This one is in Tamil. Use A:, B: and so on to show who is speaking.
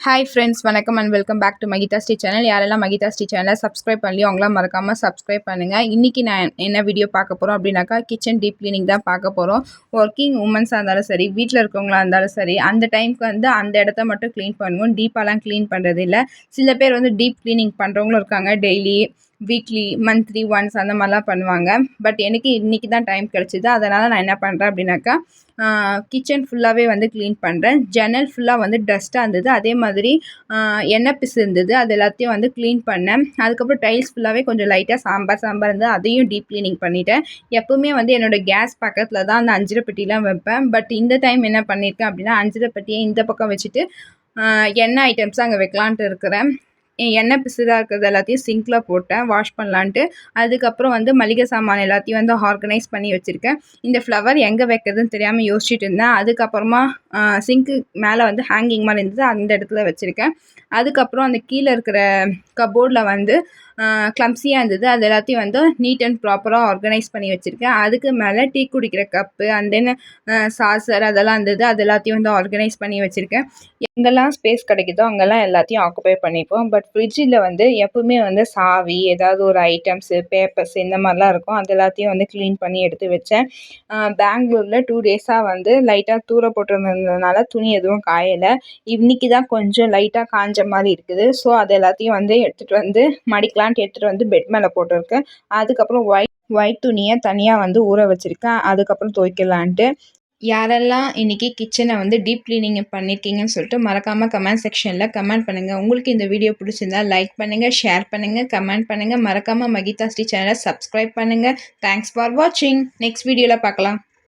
A: ஹாய் ஃப்ரெண்ட்ஸ் வணக்கம் and welcome back to Mahitha Sri channel யாரெல்லாம் மகிதா ஸ்ரீ சேனலை சப்ஸ்கிரைப் பண்ணலையோ அவங்களாம் மறக்காமல் சப்ஸ்கிரைப் பண்ணுங்கள் இன்றைக்கி நான் என்ன வீடியோ பார்க்க போகிறோம் அப்படின்னாக்கா கிச்சன் டீப் க்ளீனிங் தான் பார்க்க போகிறோம் ஒர்க்கிங் உமன்ஸாக இருந்தாலும் சரி வீட்டில் இருக்கவங்களா இருந்தாலும் சரி அந்த டைமுக்கு வந்து அந்த இடத்த மட்டும் க்ளீன் பண்ணுவோம். டீப்பாலாம் க்ளீன் பண்ணுறது இல்லை சில பேர் வந்து டீப் க்ளீனிங் பண்ணுறவங்களும் இருக்காங்க. டெய்லி வீக்லி மந்த்லி ஒன்ஸ் அந்த மாதிரிலாம் பண்ணுவாங்க. பட் எனக்கு இன்றைக்கி தான் டைம் கிடச்சிது. அதனால் நான் என்ன பண்ணுறேன் அப்படின்னாக்கா கிச்சன் ஃபுல்லாகவே வந்து க்ளீன் பண்ணுறேன் ஜன்னல் ஃபுல்லாக வந்து டஸ்ட்டாக இருந்தது. அதே மாதிரி எண்ணெய் பிசு இருந்தது அது எல்லாத்தையும் வந்து க்ளீன் பண்ணேன். அதுக்கப்புறம் டைல்ஸ் ஃபுல்லாகவே கொஞ்சம் லைட்டாக சாம்பார் சாம்பார் இருந்தது அதையும் டீப் க்ளீனிங் பண்ணிட்டேன். எப்போவுமே வந்து என்னோடய கேஸ் பக்கத்தில் தான் அந்த அஞ்சிர பெட்டிலாம் வைப்பேன். பட் இந்த டைம் என்ன பண்ணியிருக்கேன் அப்படின்னா அஞ்சிர பெட்டியை இந்த பக்கம் வச்சுட்டு எண்ணெய் ஐட்டம்ஸ் அங்கே வைக்கலான்ட்டு இருக்கிறேன். எண்ணெய் பிசுதாக இருக்கிறது எல்லாத்தையும் சிங்கில் போட்டேன். வாஷ் பண்ணலான்ட்டு. அதுக்கப்புறம் வந்து மளிகை சாமான் எல்லாத்தையும் வந்து ஆர்கனைஸ் பண்ணி வச்சுருக்கேன். இந்த ஃப்ளவர் எங்கே வைக்கிறதுன்னு தெரியாமல் யோசிச்சுட்டு இருந்தேன். அதுக்கப்புறமா சிங்க்கு மேலே வந்து ஹேங்கிங் மாதிரி இருந்தது. அந்த இடத்துல வச்சுருக்கேன். அதுக்கப்புறம் அந்த கீழே இருக்கிற கபோர்டில் வந்து க்ளம்ஸியாக இருந்தது. அது எல்லாத்தையும் வந்து நீட் அண்ட் ப்ராப்பராக ஆர்கனைஸ் பண்ணி வச்சுருக்கேன். அதுக்கு மேலே டீ குடிக்கிற கப்பு அண்ட் தென் சாசர் அதெல்லாம் இருந்தது. அது எல்லாத்தையும் வந்து ஆர்கனைஸ் பண்ணி வச்சுருக்கேன். எங்கெல்லாம் ஸ்பேஸ் கிடைக்குதோ அங்கெல்லாம் எல்லாத்தையும் ஆக்குபை பண்ணிப்போம். பட் ஃப்ரிட்ஜில் வந்து எப்பவுமே வந்து சாவி ஏதாவது ஒரு ஐட்டம்ஸு பேப்பர்ஸ் இந்த மாதிரிலாம் இருக்கும். அது எல்லாத்தையும் வந்து க்ளீன் பண்ணி எடுத்து வச்சேன். பெங்களூரில் டூ டேஸாக வந்து லைட்டாக தூர போட்டிருந்ததுனால துணி எதுவும் காயலை. இன்றைக்கி தான் கொஞ்சம் லைட்டாக காஞ்ச மாதிரி இருக்குது. ஸோ அது எல்லாத்தையும் வந்து எடுத்துகிட்டு வந்து மடிக்கலாம். பேண்ட் எடுத்துகிட்டு வந்து பெட் மேலே போட்டிருக்கேன் அதுக்கப்புறம் ஒயிட் ஒயிட் துணியை தனியாக வந்து ஊற வச்சுருக்கேன். அதுக்கப்புறம் துவைக்கலான்ட்டு. யாரெல்லாம் இன்றைக்கி கிச்சனை வந்து டீப் க்ளீனிங் பண்ணியிருக்கீங்கன்னு சொல்லிட்டு மறக்காமல் கமெண்ட் செக்ஷனில் கமெண்ட் பண்ணுங்கள் உங்களுக்கு இந்த வீடியோ பிடிச்சிருந்தா லைக் பண்ணுங்கள் ஷேர் பண்ணுங்கள் கமெண்ட் பண்ணுங்கள் மறக்காமல் மகிதா ஸ்ரீ சேனலை சப்ஸ்கிரைப் பண்ணுங்கள் தேங்க்ஸ் ஃபார் வாட்சிங் நெக்ஸ்ட் வீடியோவில் பார்க்கலாம்.